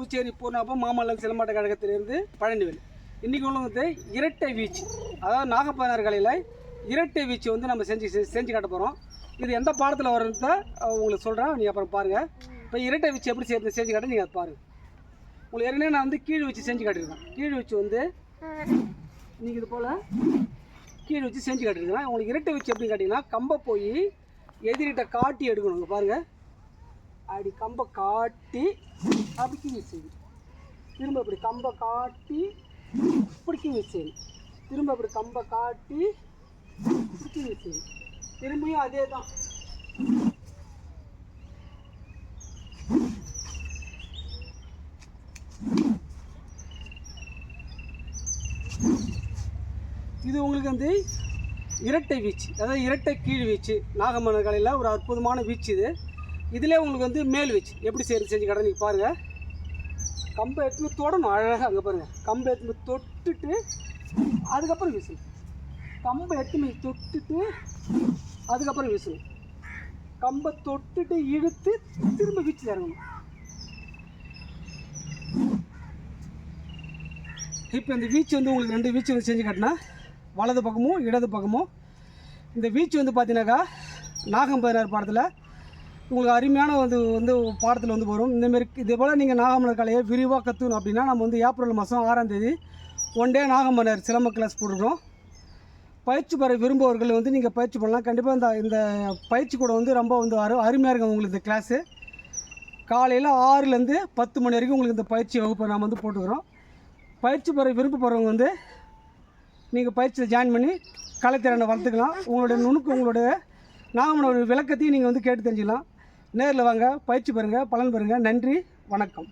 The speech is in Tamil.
பூச்சேரி பூர்ணாபம் மாமல்லம் சிலம்பாட்ட கழகத்திலிருந்து பழனிவேல். இன்றைக்கி உள்ளது இரட்டை வீச்சு. அதாவது நாகப்பதினாறு கலையில் இரட்டை வீச்சு வந்து நம்ம செஞ்சு செஞ்சு காட்ட போகிறோம் இது எந்த பாடத்தில் வருதுன்னு உங்களுக்கு சொல்கிறேன் நீங்கள் அப்புறம் பாருங்கள் இப்போ இரட்டை வீச்சு எப்படி செய்யறது செஞ்சு காட்ட நீங்கள் அதை பாருங்கள் உங்களுக்கு ஏற்கனவே நான் வந்து கீழ் வச்சு செஞ்சு காட்டியிருக்கேன். கீழ் வச்சு வந்து நீங்கள் இது போல் கீழ் வச்சு செஞ்சு காட்டியிருக்கேன். உங்களுக்கு இரட்டை வச்சு எப்படி காட்டிங்கன்னா கம்பை போய் எதிரிட்ட காட்டி எடுக்கணும். பாருங்கள் அப்படி கம்பை காட்டி அப்படி கீழ் செய்யணும் திரும்ப இப்படி கம்பை காட்டி இப்படி கீழ் செய்யணும் திரும்ப இப்படி கம்பை காட்டி இப்படி கீழ் செய்யணும் திரும்பியும் அதே தான் இது உங்களுக்கு வந்து இரட்டை வீச்சு அதாவது இரட்டை கீழ் வீச்சு. நாகமன்னர் கலையில் ஒரு அற்புதமான வீச்சு இது. இதிலே உங்களுக்கு வந்து மேல் வீச்சு. எப்படி செய்யறது செஞ்சு கடை நீங்கள் பாருங்கள் கம்பை எடுத்து தொடணும் அழகாக அங்கே பாருங்கள் கம்பை எடுத்து தொட்டுட்டு அதுக்கப்புறம் விசு. கம்பை எடுத்து தொட்டுட்டு அதுக்கப்புறம் விசு. கம்பை தொட்டுட்டு இழுத்து திரும்ப வீச்சில் இறங்கணும். இப்போ இந்த வீச்சு வந்து உங்களுக்கு ரெண்டு வீச்சு வந்து செஞ்சு காட்டினா வலது பக்கமும் இடது பக்கமும். இந்த வீச்சு வந்து பார்த்தீங்கன்னாக்கா நாகம் பதினாறு பாடத்தில் உங்களுக்கு அருமையான வந்து வந்து பாடத்தில் வந்து வரும். இந்தமாரி இதே போல் நீங்கள் நாகமலர் கலையை விரிவாக கற்றுக்கணும் அப்படின்னா நம்ம வந்து ஏப்ரல் மாதம் ஆறாம் தேதி ஒன் டே நாகமலர் சிலம்ப கிளாஸ் போட்டுருக்கோம். பயிற்சி பெற விரும்புபவர்கள் வந்து நீங்கள் பயிற்சி பண்ணலாம். கண்டிப்பாக இந்த இந்த பயிற்சி கூட வந்து ரொம்ப வந்து அரு அருமையாக இருக்கும் உங்களுக்கு இந்த கிளாஸு காலையில் ஆறுலேருந்து பத்து மணி வரைக்கும் உங்களுக்கு இந்த பயிற்சி வகுப்பை நாம் வந்து போட்டுக்கிறோம். பயிற்சி பெற விருப்பப்படுறவங்க வந்து நீங்கள் பயிற்சியில் ஜாயின் பண்ணி கலைத்திறனை வளர்த்துக்கலாம். உங்களுடைய நுணுக்கு உங்களுடைய நாகமனோட விளக்கத்தையும் நீங்கள் வந்து கேட்டு தெரிஞ்சுக்கலாம். நேரில் வாங்க பயிற்சி பெறுங்க பலன் பெறுங்க. நன்றி வணக்கம்.